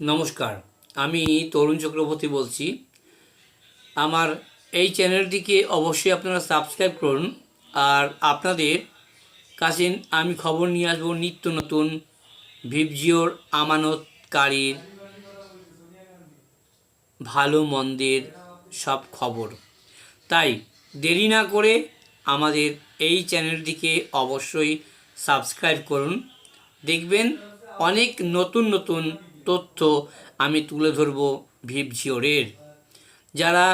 নমস্কার, আমি তরুণ চক্রবর্তী বলছি। আমার এই চ্যানেলটিকে অবশ্যই আপনারা সাবস্ক্রাইব করুন আর আপনাদের কাছে আমি খবর নিয়ে আসব নিত্য নতুন ভিপজিওর আমানতকারীর ভালো মন্দের সব খবর। তাই দেরি না করে আমাদের এই চ্যানেলটিকে অবশ্যই সাবস্ক্রাইব করুন। দেখবেন অনেক নতুন নতুন তথ্য আমি তুলে ধরব ভিপজিওরের যারা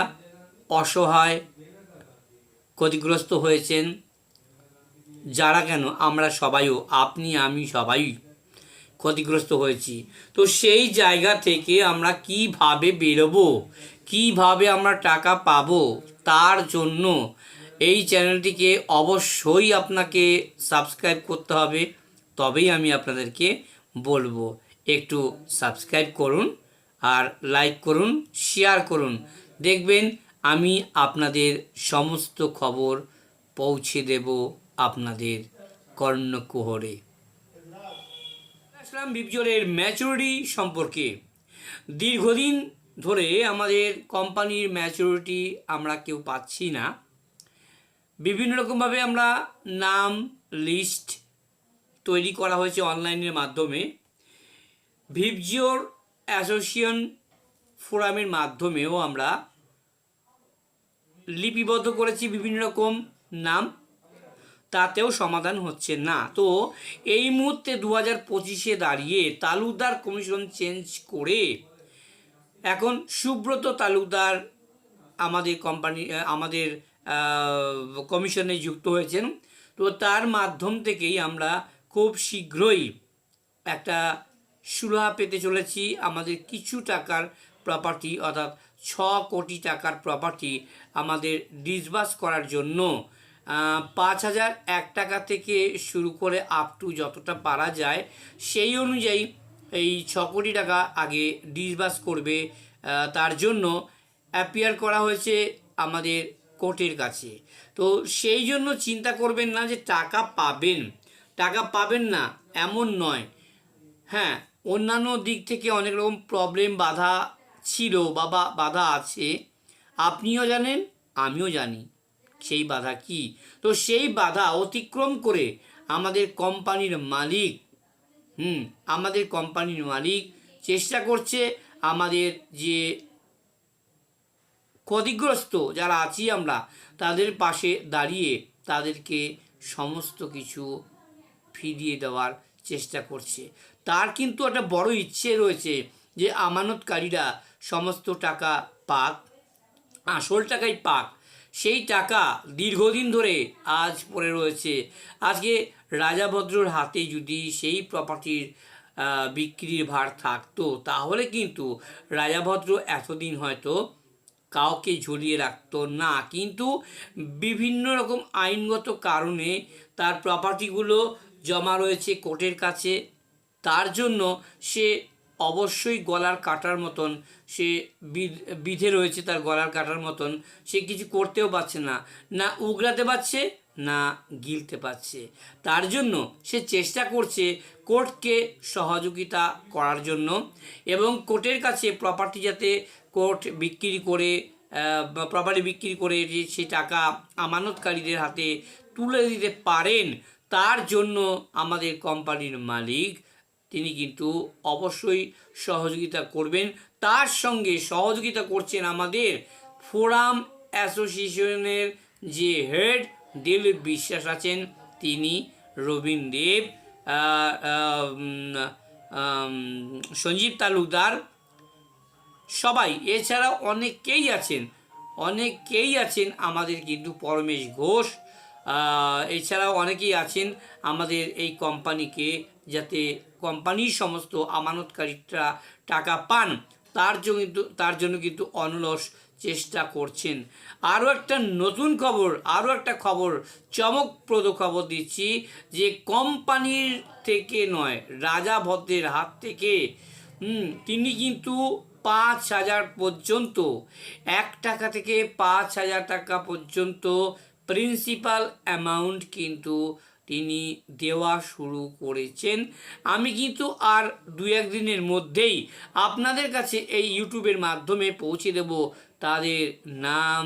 অসহায়, ক্ষতিগ্রস্ত হয়েছেন, যারা কেন? আমরা সবাইও, আপনি, আমি সবাই ক্ষতিগ্রস্ত হয়েছি। তো সেই জায়গা থেকে আমরা কীভাবে বেরোবো? কীভাবে আমরা টাকা পাবো? তার জন্য এই চ্যানেলটিকে অবশ্যই আপনাকে সাবস্ক্রাইব করতে হবে। তবেই আমি আপনাদেরকে বলব। একটু সাবস্ক্রাইব করুন আর লাইক করুন শেয়ার করুন। দেখবেন আমি আপনাদের সমস্ত খবর পৌঁছে দেব আপনাদের কর্ণকুহরে। আসলাম বিপজলের ম্যাচুরিটি সম্পর্কে। দীর্ঘদিন ধরে আমাদের কোম্পানির ম্যাচুরিটি আমরা কেউ পাচ্ছি না। বিভিন্ন রকমভাবে আমরা নাম লিস্ট তৈরি করা হয়েছে অনলাইনের মাধ্যমে। ভিপজিওর অ্যাসোসিয়েশন ফোরামের মাধ্যমেও আমরা লিপিবদ্ধ করেছি বিভিন্ন রকম নাম। তাতেও সমাধান হচ্ছে না। তো এই মুহূর্তে দু হাজার পঁচিশে দাঁড়িয়ে তালুকদার কমিশন চেঞ্জ করে এখন সুব্রত তালুকদার আমাদের কোম্পানি আমাদের কমিশনে যুক্ত হয়েছেন। তো তার মাধ্যম থেকেই আমরা খুব শীঘ্রই একটা সুরাহা পেতে চলেছি আমাদের কিছু টাকার প্রপার্টি অর্থাৎ ছ কোটি টাকার প্রপার্টি আমাদের ডিসবাস করার জন্য। পাঁচ হাজার এক টাকা থেকে শুরু করে আপ টু যতটা পারা যায়, সেই অনুযায়ী এই ছ কোটি টাকা আগে ডিসবাস করবে। তার জন্য অ্যাপিয়ার করা হয়েছে আমাদের কোর্টের কাছে। তো সেই জন্য চিন্তা করবেন না যে টাকা পাবেন। টাকা পাবেন না, এমন নয়। হ্যাঁ অন্যান্য দিক থেকে অনেক রকম প্রবলেম বাধা ছিল, বা বাধা আছে। আপনিও জানেন, আমিও জানি। সেই বাধা কি? তো সেই বাধা অতিক্রম করে আমাদের কোম্পানির মালিক, হুম, আমাদের কোম্পানির মালিক চেষ্টা করছে আমাদের যে ক্ষতিগ্রস্ত যারা আছি আমরা, তাদের পাশে দাঁড়িয়ে তাদেরকে সমস্ত কিছু ফিরিয়ে দেওয়ার চেষ্টা করছে। তার কিন্তু একটা বড় ইচ্ছে রয়েছে যে আমানতকারীরা সমস্ত টাকা পাক, আসল টাকাই পাক। সেই টাকা দীর্ঘদিন ধরে আজ পড়ে রয়েছে। আজকে রাজাভদ্রর হাতে যদি সেই প্রপার্টির বিক্রির ভার থাকতো, তাহলে কিন্তু রাজাভদ্র এতদিন হয়তো কাউকে ঝুলিয়ে রাখতো না। কিন্তু বিভিন্ন রকম আইনগত কারণে তার প্রপার্টিগুলো জমা রয়েছে কোর্টের কাছে। তার জন্য সে অবশ্যই গলার কাটার মতন, সে বিধ- রয়েছে তার গলার কাটার মতন। সে কিছু করতেও পারছে না। না উগরাতে পারছে, না গিলতে পারছে। তার জন্য সে চেষ্টা করছে কোর্টকে সহযোগিতা করার জন্য এবং কোর্টের কাছে প্রপার্টি যাতে কোর্ট বিক্রি করে প্রপার্টি বিক্রি করে সে টাকা আমানতকারীদের হাতে তুলে দিতে পারেন তার জন্য আমাদের কোম্পানির মালিক, তিনি কিন্তু অবশ্যই সহযোগিতা করবেন। তার সঙ্গে সহযোগিতা করছেন আমাদের ফোরাম অ্যাসোসিয়েশনের যে হেড, দিলীপ বিশ্বাস আছেন, তিনি রবীন দেব সঞ্জীব তালুকদার, সবাই। এছাড়া অনেকেই আছেন অনেকেই আছেন আমাদের কিন্তু পরমেশ ঘোষ এছাড়াও অনেকেই আছেন আমাদের এই কোম্পানিকে যাতে কোম্পানির সমস্ত আমানতকারীরা টাকা পান, তার জন্য কিন্তু, তার জন্য কিন্তু অনলস চেষ্টা করছেন। আরও একটা নতুন খবর, আরও একটা খবর, চমকপ্রদ খবর দিচ্ছি যে কোম্পানির থেকে নয়, রাজা ভদ্রের হাত থেকে তিনি কিন্তু পাঁচ হাজার পর্যন্ত, এক টাকা থেকে পাঁচ হাজার টাকা পর্যন্ত প্রিন্সিপাল অ্যামাউন্ট কিন্তু তিনি দেওয়া শুরু করেছেন। আমি কিন্তু আর দু একদিনের মধ্যেই আপনাদের কাছে এই ইউটিউবের মাধ্যমে পৌঁছে দেব তাদের নাম,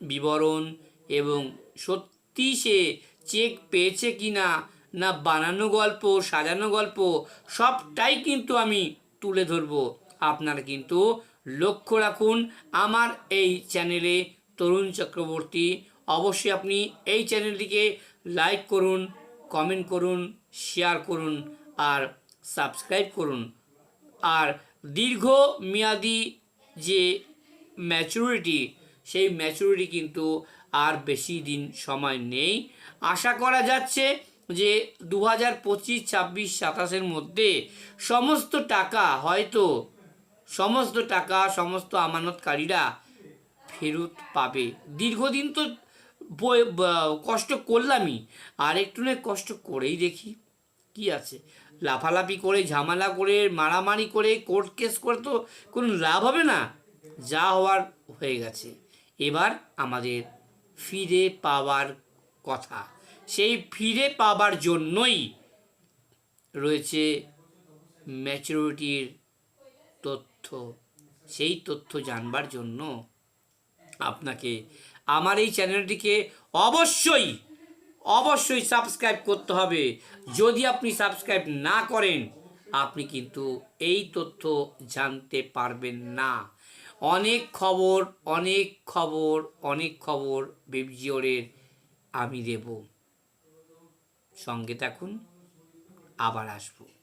বিবরণ এবং সত্যি সে চেক পেয়েছে কি না না বানানো গল্প, সাজানো গল্প, সবটাই কিন্তু আমি তুলে ধরবো। আপনারা কিন্তু লক্ষ্য রাখুন, আমার এই চ্যানেলে তরুণ চক্রবর্তী অবশ্যই আপনি এই চ্যানেলটিকে লাইক করুন, কমেন্ট করুন, শেয়ার করুন আর সাবস্ক্রাইব করুন। আর দীর্ঘ মেয়াদি যে ম্যাচুরিটি, সেই ম্যাচুরিটি কিন্তু আর বেশি দিন সময় নেই। আশা করা যাচ্ছে যে দু হাজার পঁচিশ ছাব্বিশ সাতাশের মধ্যে সমস্ত টাকা হয়তো, সমস্ত টাকা, সমস্ত আমানতকারীরা ফেরত পাবে। দীর্ঘদিন তো কষ্ট করলামই, আর একটু না কষ্ট করেই দেখি কি আছে। লাফালাফি করে, ঝামেলা করে, মারামারি করে কোর্ট কেস করে তো কোনো লাভ হবে না। যা হওয়ার হয়ে গেছে। এবার আমাদের ফিরে পাওয়ার কথা। সেই ফিরে পাবার জন্যই রয়েছে ম্যাচুরিটির তথ্য। সেই তথ্য জানবার জন্য আপনাকে। আমার এই চ্যানেলটিকে অবশ্যই অবশ্যই সাবস্ক্রাইব করতে হবে। যদি আপনি সাবস্ক্রাইব না করেন, আপনি কিন্তু এই তথ্য জানতে পারবেন না। অনেক খবর অনেক খবর অনেক খবর বেবজিওরের আমি দেব। সঙ্গে থাকুন, আবার আসব।